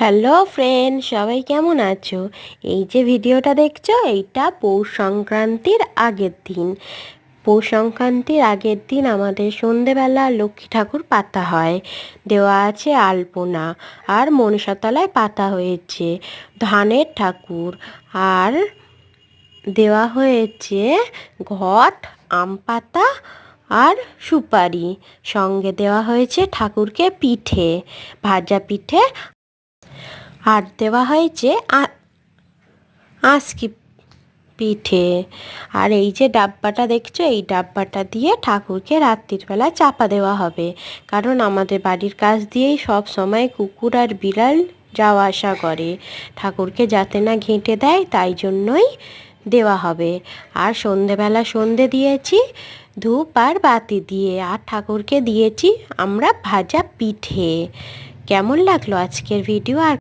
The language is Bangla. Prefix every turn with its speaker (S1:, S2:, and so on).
S1: হ্যালো ফ্রেন্ড, সবাই কেমন আছো? এই যে ভিডিওটা দেখছ, এইটা পৌষ সংক্রান্তির আগের দিন। পৌষ সংক্রান্তির আগের দিন আমাদের সন্ধেবেলা লক্ষ্মী ঠাকুর পাতা হয়। দেওয়া আছে আলপনা আর মনসাতলায় পাতা হয়েছে ধানের ঠাকুর। আর দেওয়া হয়েছে ঘট, আম পাতা আর সুপারি। সঙ্গে দেওয়া হয়েছে ঠাকুরকে পিঠে, ভাজা পিঠে আর দেওয়া হয়েছে আঁশকি পিঠে। আর এই যে ডাব্বাটা দেখছ, এই ডাব্বাটা দিয়ে ঠাকুরকে রাত্রিবেলা চাপা দেওয়া হবে। কারণ আমাদের বাড়ির কাছ দিয়েই সব সময় কুকুর আর বিড়াল যাওয়া আসা করে। ঠাকুরকে যাতে না ঘেঁটে দেয়, তাই জন্যই দেওয়া হবে। আর সন্ধেবেলা সন্ধে দিয়েছি ধূপ আর বাতি দিয়ে। আর ঠাকুরকে দিয়েছি আমরা ভাজা পিঠে। কেমন লাগল আজকের ভিডিও? আর